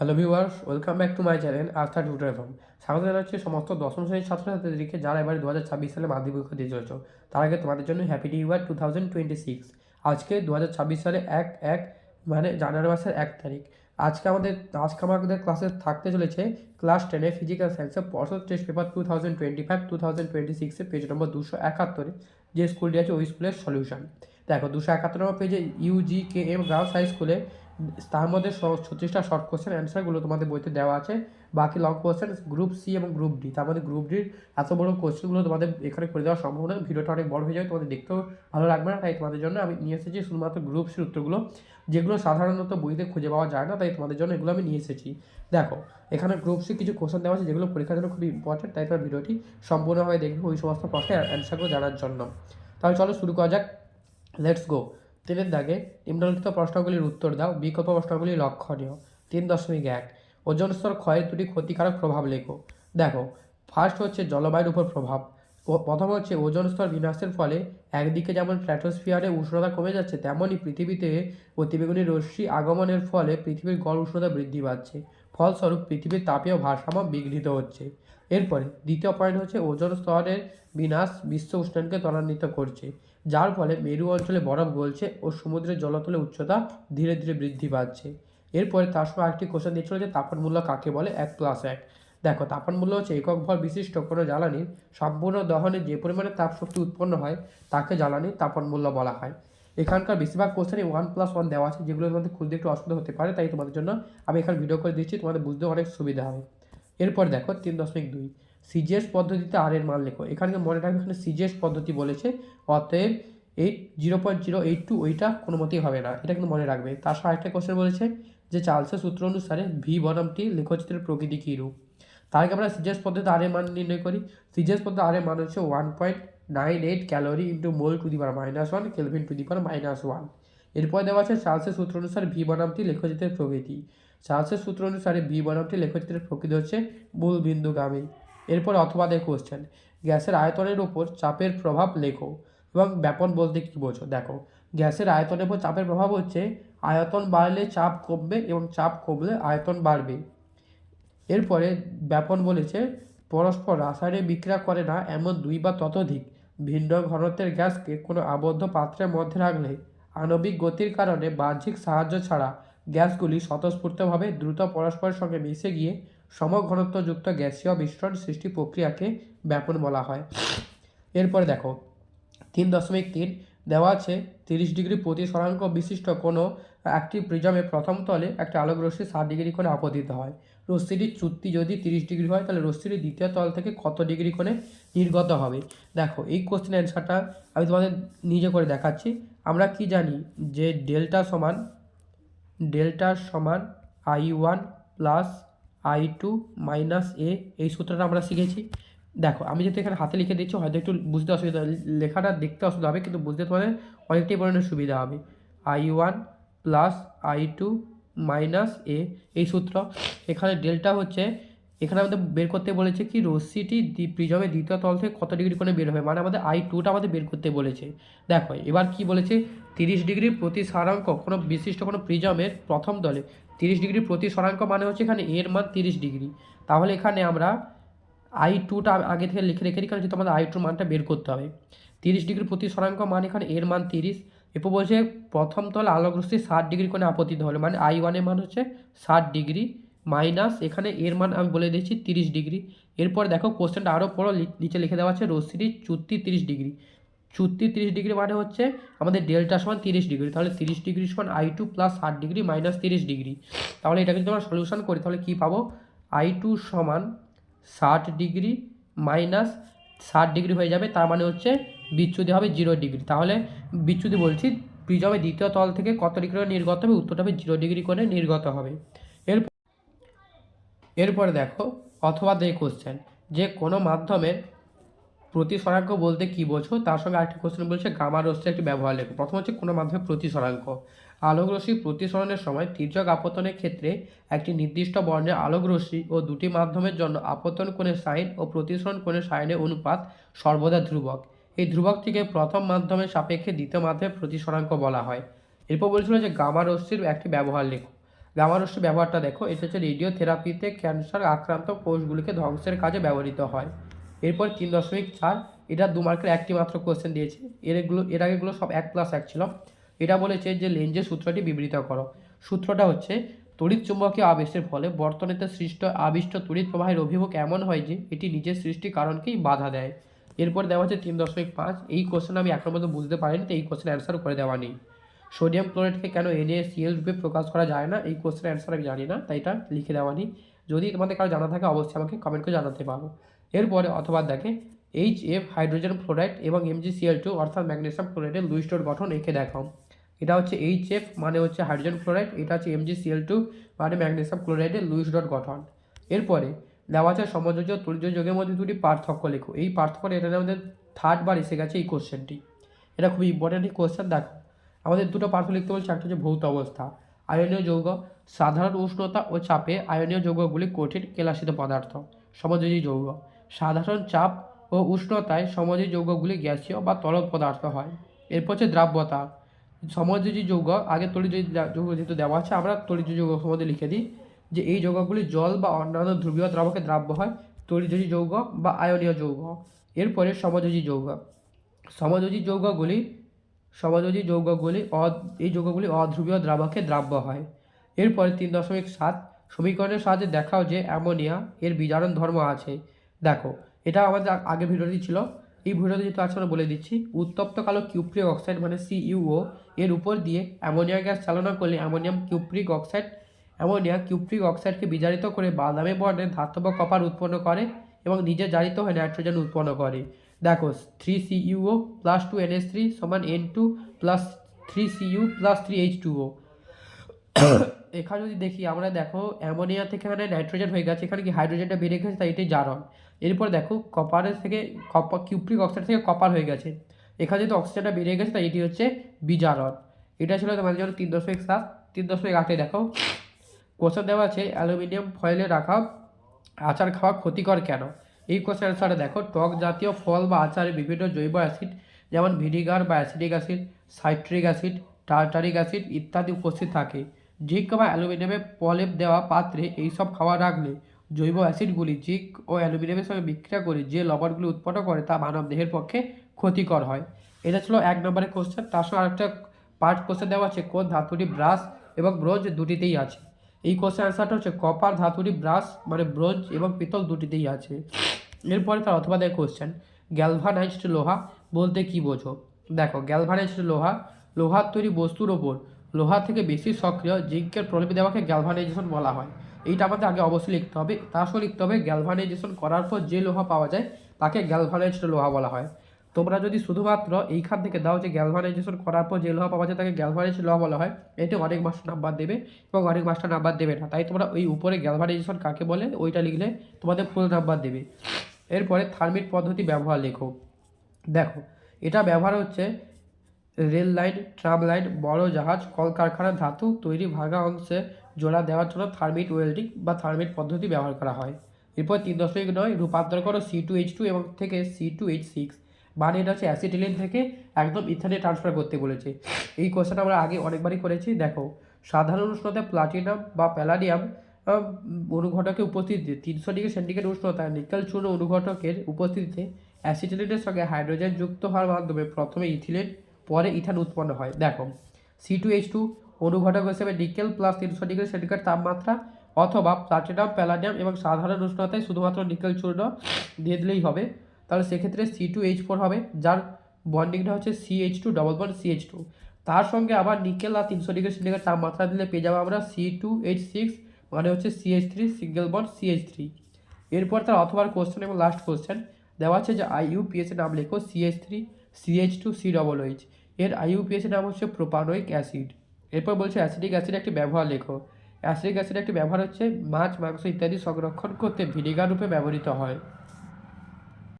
Hello viewers, welcome back to my channel Astha tutor from স্বাগত জানাচ্ছি সমস্ত দশম শ্রেণির ছাত্রছাত্রীদেরকে যারা এবারে দু হাজার ছাব্বিশ সালে মাধ্যমিক পরীক্ষা দিয়ে চলেছ, তার আগে তোমাদের জন্য happy new year two thousand twenty six আজকে দু হাজার ছাব্বিশ সালে এক এক মানে জানুয়ারি মাসের এক তারিখ। আজকে আমাদের আজকে আমাদের ক্লাসে থাকতে চলেছে ক্লাস টেনে ফিজিক্যাল সায়েন্সের পর্ষদ test paper two thousand twenty five two thousand twenty সিক্সে পেজ নম্বর দুশো একাত্তরে যে স্কুলটি আছে ওই স্কুলের সলিউশন দেখো, দুশো একাত্তর নম্বর পেজে UG K M girls high স্কুলে তার মধ্যে ছত্রিশটা শর্ট কোশ্চেন অ্যান্সারগুলো তোমাদের বইতে দেওয়া আছে। বাকি লং কোশ্চেন গ্রুপ সি এবং গ্রুপ ডি তার মধ্যে গ্রুপ ডির এত বড় কোশ্চেনগুলো তোমাদের এখানে করে দেওয়া সম্ভব নয়। ভিডিওটা অনেক বড় হয়ে যাবে, তোমাদের দেখতেও ভালো লাগবে না। তাই তোমাদের জন্য আমি নিয়ে এসেছি শুধুমাত্র গ্রুপ সির উত্তরগুলো। যেগুলো সাধারণত বইতে খুঁজে পাওয়া যায় না, তাই তোমাদের জন্য এগুলো আমি নিয়ে এসেছি। দেখো, এখানে গ্রুপ সি কিছু কোশ্চেন দেওয়া আছে, যেগুলো পরীক্ষার জন্য খুবই ইম্পর্টেন্ট তাই তোমার ভিডিওটি সম্পূর্ণভাবে দেখবে ওই সমস্ত প্রশ্নের অ্যান্সারগুলো জানার জন্য। তাহলে চলো শুরু করা যাক। লেটস গো তিনের দাগে নিম্নলিখিত প্রশ্নগুলির উত্তর দাও, বিকল্প প্রশ্নগুলি লক্ষণীয়। তিন দশমিক এক, ওজন স্তর ক্ষয়ের দুটি ক্ষতিকারক প্রভাব লেখো। দেখো ফার্স্ট হচ্ছে জলবায়ুর উপর প্রভাব। প্রথম হচ্ছে ওজন স্তর বিনাশের ফলে একদিকে যেমন স্ট্র্যাটোস্ফিয়ারে উষ্ণতা কমে যাচ্ছে তেমনই পৃথিবীতে অতিবেগুনি রশ্মি আগমনের ফলে পৃথিবীর গড় উষ্ণতা বৃদ্ধি পাচ্ছে। ফলস্বরূপ পৃথিবীর তাপীয় ভারসাম্য বিঘ্নিত হচ্ছে। এরপরে দ্বিতীয় পয়েন্ট হচ্ছে ওজন স্তরের বিনাশ বিশ্ব উষ্ণায়নকে ত্বরান্বিত করছে। যার ফলে মেরু অঞ্চলে বরফ গলছে ও সমুদ্রের জলতলে উচ্চতা ধীরে ধীরে বৃদ্ধি পাচ্ছে। এরপরে তার সঙ্গে আরেকটি কোশ্চেন দিচ্ছিল যে তাপন মূল্য কাকে বলে? এক প্লাস এক। দেখো, তাপন মূল্য হচ্ছে একক ভর বিশিষ্ট কোনো জ্বালানির সম্পূর্ণ দহনে যে পরিমাণে তাপশক্তি উৎপন্ন হয়, তাকে জ্বালানির তাপন মূল্য বলা হয়। এখানকার বেশিরভাগ কোশ্চেনে ওয়ান প্লাস ওয়ান দেওয়া আছে, যেগুলো তোমাদের খুঁজতে একটু অসুবিধা হতে পারে, তাই তোমাদের জন্য আমি এখানে ভিডিও করে দিচ্ছি, তোমাদের বুঝতে অনেক সুবিধা হবে। এরপর দেখো, তিন দশমিক দুই। সিজিএস পদ্ধতিতে আর এর মান লেখো। এখানে মনে রাখবে এখানে সিজিএস পদ্ধতি বলেছে, অতএব eight zero point zero eight two ওইটা কোনো মতেই হবে না। এটা কিন্তু মনে রাখবে। তার সাথে একটা কোশ্চেন বলেছে যে চার্লসের সূত্র অনুসারে ভি বনামটি লেখচিত্রের প্রকৃতি কী রূপ? তার আগে আমরা সিজিএস পদ্ধতিতে আর এর মান নির্ণয় করি। সিজিএস পদ্ধতি আর এর মান হচ্ছে one point nine eight calorie into mole to the power minus one kelvin to the power minus one এরপর দেওয়া আছে চার্লসের সূত্র অনুসারে ভি বনামটি লেখচিত্রের প্রকৃতি। চার্লসের সূত্র অনুসারে ভি বনামটি লেখচিত্রের প্রকৃতি হচ্ছে মূল বিন্দুগামী এরপর অথবা দেখ কোশ্চেন গ্যাসের আয়তনের উপর চাপের প্রভাব লেখো এবং ব্যাপন বলতে কী বোঝো? দেখো, গ্যাসের আয়তনের উপর চাপের প্রভাব হচ্ছে আয়তন বাড়লে চাপ কমবে এবং চাপ কমলে আয়তন বাড়বে। এরপরে ব্যাপন বলেছে, পরস্পর রাসায়নিক বিক্রিয়া করে না, এমন দুই বা ততোধিক ভিন্ন ঘনত্বের গ্যাসকে কোনো আবদ্ধ পাত্রের মধ্যে রাখলে আণবিক গতির কারণে বাহ্যিক সাহায্য ছাড়া গ্যাসগুলি স্বতঃস্ফূর্তভাবে দ্রুত পরস্পরের সঙ্গে মিশে গিয়ে সমঘনত্বযুক্ত গ্যাসীয় মিশ্রণ সৃষ্টি প্রক্রিয়াকে ব্যাপন বলা হয়। এরপরে দেখো, তিন দশমিক তিন দেওয়া আছে, তিরিশ ডিগ্রি প্রতি শতাংশ বিশিষ্ট কোনো একটি প্রিজমে প্রথম তলে একটা আলোক রশ্মি ষাট ডিগ্রি কোণে আপতিত হয়। রশ্মিটির চুক্তি যদি তিরিশ ডিগ্রি হয়, তাহলে রশ্মিটি দ্বিতীয় তল থেকে কত ডিগ্রি কোণে নির্গত হবে? দেখো, এই কোশ্চেন অ্যান্সারটা আমি তোমাদের নিজে করে দেখাচ্ছি। আমরা কি জানি যে ডেল্টা সমান ডেল্টা সমান I one plus I two minus A এই সূত্রটা আমরা শিখেছি। দেখো, আমি যেহেতু এখানে হাতে লিখে দিচ্ছি, হয়তো একটু বুঝতে অসুবিধা লেখাটা দেখতে অসুবিধা হবে, কিন্তু বুঝতে তোমাদের অনেকটাই পরিমাণে সুবিধা হবে। I one plus I two minus A এই সূত্র। এখানে ডেল্টা হচ্ছে, এখানে আমাদের বের করতে বলেছে কি রশ্মিটি প্রিজমের দ্বিতীয় তল থেকে কত ডিগ্রি কোণে বের হবে? মানে আমাদের আই টুটা আমাদের বের করতে বলেছে। দেখো, এবার কি বলেছে? তিরিশ ডিগ্রি প্রতি সারাঙ্ক কোনো বিশিষ্ট কোনো প্রিজমের প্রথম তলে তিরিশ ডিগ্রি প্রতি সরাঙ্ক মানে হচ্ছে এখানে এর মান তিরিশ ডিগ্রি। তাহলে এখানে আমরা আই টুটা আগে থেকে লিখে রেখে দিই, কারণ যেহেতু আমাদের আই টুর মানটা বের করতে হবে। তিরিশ ডিগ্রি প্রতি শতাঙ্ক মানে এখানে এর মান তিরিশ। এরপর বলছে প্রথম তল আলোক রশ্মি ষাট ডিগ্রি কোণে আপতিত হলে মানে আই ওয়ানের মান হচ্ছে ষাট ডিগ্রি মাইনাস এখানে এর মান আমি বলে দিচ্ছি তিরিশ ডিগ্রি। এরপর দেখো কোশ্চেনটা আরও পড়ো নিচে লিখে দেওয়া আছে রশ্মিটির চুত্তি তিরিশ ডিগ্রি। চুত্তি তিরিশ ডিগ্রি মানে হচ্ছে আমাদের ডেল্টা সমান তিরিশ ডিগ্রি, তাহলে তিরিশ ডিগ্রি সমান আই টু প্লাস ষাট ডিগ্রি মাইনাস তিরিশ ডিগ্রি। তাহলে এটাকে যদি আমরা সলিউশন করি, তাহলে কী পাবো? আই টু সমান ষাট ডিগ্রি মাইনাস ষাট ডিগ্রি হয়ে যাবে, তার মানে হচ্ছে বিচ্যুতি হবে জিরো ডিগ্রি। তাহলে বিচ্যুতি বলছি প্রিজমে দ্বিতীয় তল থেকে কত ডিগ্রি নির্গত হবে? উত্তরটা হবে জিরো ডিগ্রি করে নির্গত হবে। এর এরপরে দেখো, অথবা দে কোশ্চেন যে কোনো মাধ্যমের প্রতিসরাঙ্ক বলতে কী বোঝো? তার সঙ্গে আরেকটি কোশ্চেন বলছে, গামা রশ্মির একটি ব্যবহার লেখো। প্রথম হচ্ছে কোনো মাধ্যমে প্রতিসরাঙ্ক। আলোক রশ্মি প্রতিসরণের সময় তির্যক আপতনের ক্ষেত্রে একটি নির্দিষ্ট বর্ণের আলোক রশ্মি ও দুটি মাধ্যমের জন্য আপতন কোণের সাইন ও প্রতিসরণ কোণের সাইনের অনুপাত সর্বদা ধ্রুবক। এই ধ্রুবকটিকে প্রথম মাধ্যমের সাপেক্ষে দ্বিতীয় মাধ্যমে প্রতিসরাঙ্ক বলা হয়। এরপর বলেছিল যে গামা রশ্মির একটি ব্যবহার লেখো। গামারশ্মি ব্যবহারটা দেখো, এটা হচ্ছে রেডিও থেরাপিতে ক্যান্সার আক্রান্ত কোষগুলিকে ধ্বংসের কাজে ব্যবহৃত হয়। এরপর তিন দশমিক চার, এটা দু মার্কের একটি মাত্র কোশ্চেন দিয়েছে। এরগুলো এর আগেগুলো সব এক প্লাস এক ছিল। এটা বলেছে যে লেঞ্জের সূত্রটি বিবৃত করো। সূত্রটা হচ্ছে, তড়িৎ চুম্বকীয় আবেশের ফলে বর্তনীতে সৃষ্ট আবিষ্ট তড়িৎ প্রবাহের অভিমুখ এমন হয় যে, এটি নিজের সৃষ্টি কারণকেই বাধা দেয়। এরপর দেওয়া হচ্ছে তিন দশমিক পাঁচ। এই কোশ্চেন আমি এখনও পর্যন্ত বুঝতে পারিনি তো এই কোশ্চেন অ্যান্সার করে দেওয়া নেই। সোডিয়াম ক্লোরাইডকে কেন এনএসিএল রূপে প্রকাশ করা যায় না? এই কোশ্চেন অ্যান্সার আমি জানি না, তাই এটা লিখে দেওয়া নেই। যদি তোমাদের কারও জানা থাকে, অবশ্যই আমাকে কমেন্ট করে জানাতে পারো। এরপরে অথবা দেখে এইচ এফ হাইড্রোজেন ফ্লোরাইড এবং M G C L two অর্থাৎ ম্যাগনেসিয়াম ক্লোরাইডের লুইস্টোর গঠন এঁকে দেখাও। এটা হচ্ছে এইচ এফ মানে হচ্ছে হাইড্রোজেন ফ্লোরাইড, এটা হচ্ছে এমজিসিএল টু মানে ম্যাগনেসিয়াম ক্লোরাইডের লুইস ডট গঠন। এরপরে দেওয়া আছে সমযোজ্য তরিজ যোগের মধ্যে দুটি পার্থক্য লেখো। এই পার্থক্য এটা আমাদের থার্ড বার এসে গেছে এই কোশ্চেনটি এটা খুবই ইম্পর্টেন্ট এই কোশ্চেন দেখো। আমাদের দুটো পার্থক্য লিখতে বলছে, একটা হচ্ছে ভৌত অবস্থা, আয়নীয় যৌগ, সাধারণ উষ্ণতা ও চাপে আয়নীয় যৌগগুলি কঠিন কেলাসিত পদার্থ সমযোজী যৌগ। সাধারণ চাপ ও উষ্ণতায় সমযোজী যৌগগুলি গ্যাসীয় বা তরল পদার্থ হয়। এরপর হচ্ছে দ্রাব্যতা। সমযোজী যৌগ, আগে তড়িৎ যৌগ যেহেতু দেওয়া আছে, আমরা তড়িৎ যৌগ সম্বন্ধে লিখে দিই যে এই যৌগগুলি জল বা অন্যান্য ধ্রুবীয় দ্রাবকে দ্রাব্য হয়, তড়িৎযোজী যৌগ বা আয়নীয় যৌগ। এরপরে সমযোজী যৌগ। সমযোজী যৌগগুলি সমযোজী যৌগগুলি অ এই যৌগগুলি অধ্রুবীয় দ্রাবকে দ্রাব্য হয়। এরপরে তিন দশমিক সাত, সমীকরণের সাহায্যে দেখাও যে অ্যামোনিয়া এর বিজারণ ধর্ম আছে। দেখো, এটা আমাদের আগে ভিডিওটি ছিল। এই ভিডিওতে যেহেতু আছে, আমরা বলে দিচ্ছি, উত্তপ্ত কালো কিউপ্রিক অক্সাইড মানে সিইউও এর উপর দিয়ে অ্যামোনিয়া গ্যাস চালনা করলে ammonium cupric oxide, ammonia cupric অক্সাইডকে বিজারিত করে বাদামি বর্ণের ধাতব কপার উৎপন্ন করে এবং নিজে জারিত হয়ে নাইট্রোজেন উৎপন্ন করে। দেখো three CUO plus two NS three সমান N two plus three CU plus three H two O এখানে যদি দেখি, আমরা দেখো, অ্যামোনিয়া থেকে এখানে নাইট্রোজেন হয়ে গেছে, এখানে কি হাইড্রোজেনটা বেড়ে গেছে, তাই এটাই জারণ। এরপর দেখো কপারের থেকে কপার কিউপ্রিক অক্সাইড থেকে কপার হয়ে গেছে। এখানে যেহেতু অক্সিজেনটা বেড়ে গেছে, তাই এটি হচ্ছে বিজারণ এটা ছিল তোমাদের জন্য তিন দশমিক সাত, তিন দশমিক আটে দেখো। কোশ্চেন দেওয়া আছে অ্যালুমিনিয়াম ফয়েলে রাখা আচার খাওয়া ক্ষতিকর কেন? এই কোশ্চেন অ্যান্সারে দেখো, টক জাতীয় ফল বা আচারে বিভিন্ন জৈব অ্যাসিড যেমন ভিনিগার বা acidic acid citric acid tartaric acid ইত্যাদি উপস্থিত থাকে। জিঙ্ক বা অ্যালুমিনিয়ামের প্রলেপ দেওয়া পাত্রে এইসব খাওয়া রাখলে জৈব অ্যাসিডগুলি জিক ও অ্যালুমিনিয়ামের সঙ্গে বিক্রিয়া করে যে লবণগুলি উৎপন্ন করে তা মানব দেহের পক্ষে ক্ষতিকর হয়। এটা ছিল এক নম্বরের কোশ্চেন তার সঙ্গে আরেকটা পার্ট কোশ্চেন দেওয়া আছে, কোন ধাতুটি ব্রাশ এবং ব্রোঞ্জ দুটিতেই আছে? এই কোশ্চেন অ্যান্সারটা হচ্ছে কপার ধাতুটি ব্রাশ মানে ব্রোঞ্জ এবং পিতল দুটিতেই আছে। এরপরে তার অথবা দেয় কোশ্চেন গ্যালভানাইজড লোহা বলতে কি বোঝো? দেখো গ্যালভানাইজড লোহা, লোহার তৈরি বস্তুর ওপর লোহা থেকে বেশি সক্রিয় জিঙ্কের প্রলেপ দেওয়াকে গ্যালভানাইজেশন বলা হয়। এইটা আমাদের আগে অবশ্যই লিখতে হবে। তার সঙ্গে লিখতে হবে গ্যালভানাইজেশন করার পর যে লোহা পাওয়া যায়, তাকে গ্যালভানাইজড লোহা বলা হয়। তোমরা যদি শুধুমাত্র এইখান থেকে দাও যে গ্যালভানাইজেশন করার পর যে লোহা পাওয়া যায়, তাকে গ্যালভানাইজড লোহা বলা হয়, এতে অনেক মাস্টার নাম্বার দেবে এবং অনেক মাস্টার নাম্বার দেবে না। তাই তোমরা ওই উপরে গ্যালভানাইজেশন কাকে বলে, ওইটা লিখলে তোমাদের ফুল নাম্বার দেবে। এরপরে থার্মিট পদ্ধতি ব্যবহার লেখো। দেখো, এটা ব্যবহার হচ্ছে রেল লাইন, ট্রাম লাইন, বড় জাহাজ, কলকারখানা, ধাতু তৈরি ভাঙা অংশে জোড়া দেওয়ার জন্য থার্মিট ওয়েল্ডিং বা থার্মিট পদ্ধতি ব্যবহার করা হয়। এরপর তিন দশমিক নয়, রূপান্তর করো সি টু এইচ টু এবং থেকে সি টু এইচ সিক্স মানে এটা হচ্ছে অ্যাসিটিলিন থেকে একদম ইথানে ট্রান্সফার করতে বলেছে। এই কোশ্চেন আমরা আগে অনেকবারই করেছি। দেখো, সাধারণ উষ্ণতায় প্লাটিনাম বা প্যালাডিয়াম অনুঘটকের উপস্থিতিতে, তিনশো ডিগ্রি সেন্টিগ্রেড উষ্ণতায় নিকেল চূর্ণ অনুঘটকের উপস্থিতিতে অ্যাসিটিলিনের সঙ্গে হাইড্রোজেন যুক্ত হওয়ার মাধ্যমে প্রথমে ইথিলিন পরে ইথান উৎপন্ন হয়। দেখো সি টু এইচ টু অনুঘটক হিসেবে নিকেল প্লাস তিনশো ডিগ্রি সেন্টিগ্রেড তাপমাত্রা অথবা প্লাটিনাম প্যালাডিয়াম এবং সাধারণ উষ্ণতায় শুধুমাত্র নিকেল চূর্ণ দিয়ে দিলেই হবে। তাহলে সেক্ষেত্রে সি টু এইচ ফোর হবে, যার বন্ডিংটা হচ্ছে C H two double bond C H two তার সঙ্গে আবার নিকেল আর তিনশো ডিগ্রি সেন্টিগ্রেড তাপমাত্রা দিলে পেয়ে যাব আমরা সি টু এইচ সিক্স মানে হচ্ছে C H three single bond C H three এরপর তার অথবার কোশ্চেন এবং লাস্ট কোশ্চেন দেওয়া আছে যে আইইউপিএস এর নাম লেখো C H three C H two C double H এর আই ইউপিএস নাম হচ্ছে প্রোপানোইক অ্যাসিড এরপর বলছে অ্যাসিডিক অ্যাসিড একটি ব্যবহার লেখো। অ্যাসিডিক অ্যাসিড একটি ব্যবহার হচ্ছে মাছ, মাংস ইত্যাদি সংরক্ষণ করতে ভিনেগার রূপে ব্যবহৃত হয়।